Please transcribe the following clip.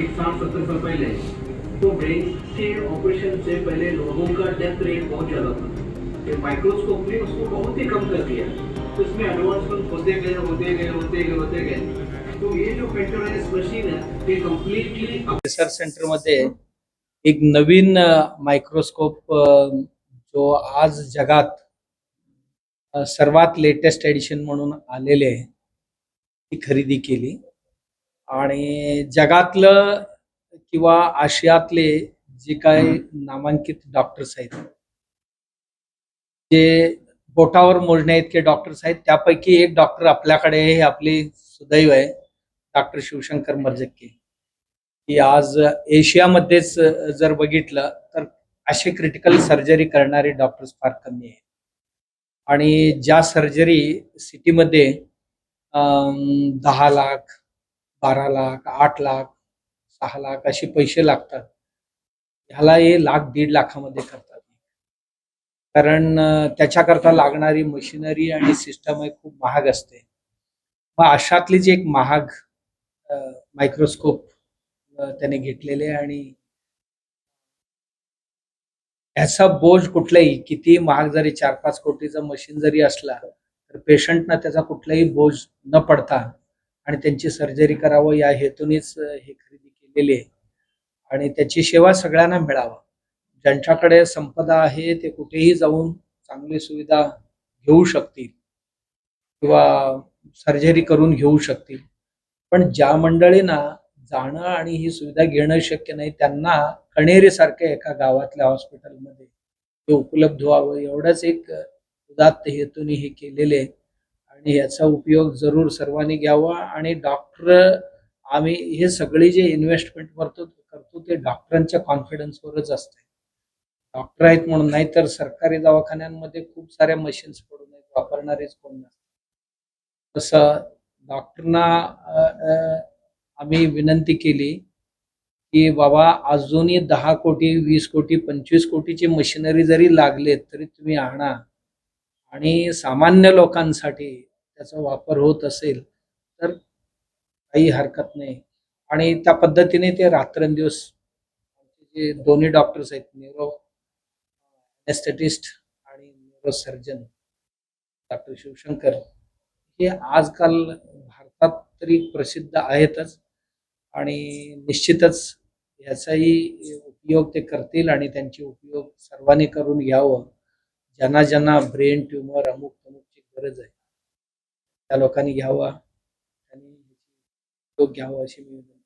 एक साठ सत्तर साल पहले तो ब्रेन के ऑपरेशन से पहले लोगों का डेथ रेट बहुत ज़्यादा था। ये माइक्रोस्कोप ने उसको बहुत ही कम कर दिया। तो इसमें एडवांसमेंट होते गए होते गए होते गए होते गए। तो ये जो पेंटोराइज मशीन है ये कम्प्लीटली रिसर्च सेंटरमध्ये एक नवीन मायक्रोस्कोप जो आज जगात सर्वात लेटेस्ट एडिशन म्हणून आलेले आहे ती खरेदी केली. आणि जगातलं किंवा आशियातले जे काय नामांकित डॉक्टर्स आहेत जे बोटावर मोजण्या इतके डॉक्टर्स आहेत त्यापैकी एक डॉक्टर आपल्याकडे हे आपली सुदैव आहे डॉक्टर शिवशंकर मर्जक्के. की आज एशियामध्येच जर बघितलं तर असे क्रिटिकल सर्जरी करणारे डॉक्टर्स फार कमी आहेत. आणि ज्या सर्जरी सिटीमध्ये दहा लाख बारा लाख आठ लाख सहा लाख असे पैसे लागतात. ह्याला हे लाख दीड लाखामध्ये करतात. कारण त्याच्याकरता लागणारी मशिनरी आणि सिस्टम आहे खूप महाग असते. मग अशातली जी एक महाग मायक्रोस्कोप त्याने घेतलेले आणि ह्याचा बोज कुठलाही किती महाग जरी चार पाच कोटीचा मशीन जरी असला तर पेशंटना त्याचा कुठलाही बोज न पडता आणि त्यांची सर्जरी करावं या हेतूनेच हे खरेदी केलेली आहे. आणि त्याची सेवा सगळ्यांना मिळावं. ज्यांच्याकडे संपदा आहे ते कुठेही जाऊन चांगली सुविधा घेऊ शकतील. किंवा सर्जरी करून घेऊ शकतील. पण ज्या मंडळींना जाणं आणि ही सुविधा घेणं शक्य नाही त्यांना कणेरीसारख्या एका गावातल्या हॉस्पिटलमध्ये ते उपलब्ध व्हावं. एवढंच एक उदात्त हेतूने हे केलेले आहे. आणि याचा उपयोग जरूर सर्वांनी घ्यावा आणि डॉक्टर आम्ही हे सगळी जे इन्व्हेस्टमेंट करतो करतो ते डॉक्टरांच्या कॉन्फिडन्सवरच असते. डॉक्टर आहेत म्हणून नाही तर सरकारी दवाखान्यांमध्ये खूप साऱ्या मशीन्स पडून आहेत वापरणारेच कोण नसतात. तसं डॉक्टरना आम्ही विनंती केली की बाबा अजूनही दहा कोटी वीस कोटी पंचवीस कोटीची मशिनरी जरी लागलेत तरी तुम्ही आणा. आणि सामान्य लोकांसाठी त्याचा वापर होत असेल तर काही हरकत नाही. आणि त्या पद्धतीने ते रात्रंदिवस जे दोन्ही डॉक्टर्स आहेत न्यूरो एस्थेटिस्ट आणि न्यूरो सर्जन डॉक्टर शिवशंकर हे आजकाल भारतात तरी प्रसिद्ध आहेतच. आणि निश्चितच याचाही उपयोग ते करतील आणि त्यांची उपयोग सर्वांनी करून घ्यावं. ज्यांना ज्यांना ब्रेन ट्युमर अमुक अमुकची गरज आहे. त्या लोकांनी घ्यावा आणि लोक घ्यावा अशी मी विनंती